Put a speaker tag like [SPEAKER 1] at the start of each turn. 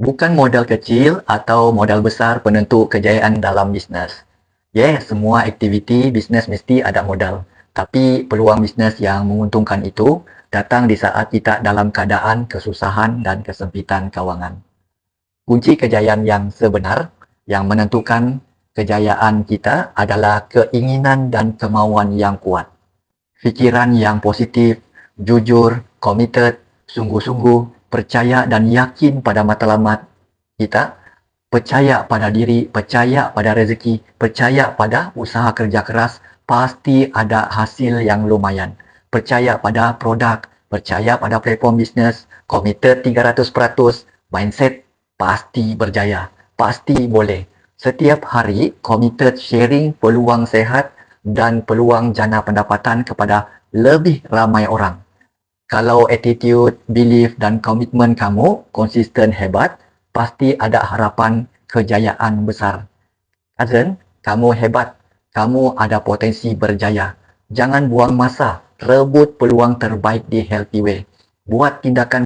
[SPEAKER 1] Bukan modal kecil atau modal besar penentu kejayaan dalam bisnes. Yes, semua aktiviti bisnes mesti ada modal. Tapi peluang bisnes yang menguntungkan itu datang di saat kita dalam keadaan kesusahan dan kesempitan kawangan. Kunci kejayaan yang sebenar yang menentukan kejayaan kita adalah keinginan dan kemauan yang kuat. Fikiran yang positif, jujur, committed, sungguh-sungguh, percaya dan yakin pada matlamat kita, percaya pada diri, percaya pada rezeki, percaya pada usaha kerja keras, pasti ada hasil yang lumayan. Percaya pada produk, percaya pada platform bisnes, committed 300%, mindset pasti berjaya, pasti boleh. Setiap hari committed sharing peluang sehat dan peluang jana pendapatan kepada lebih ramai orang. Kalau attitude, belief dan komitmen kamu konsisten hebat, pasti ada harapan kejayaan besar. Cousin, kamu hebat. Kamu ada potensi berjaya. Jangan buang masa. Rebut peluang terbaik di healthy way. Buat tindakan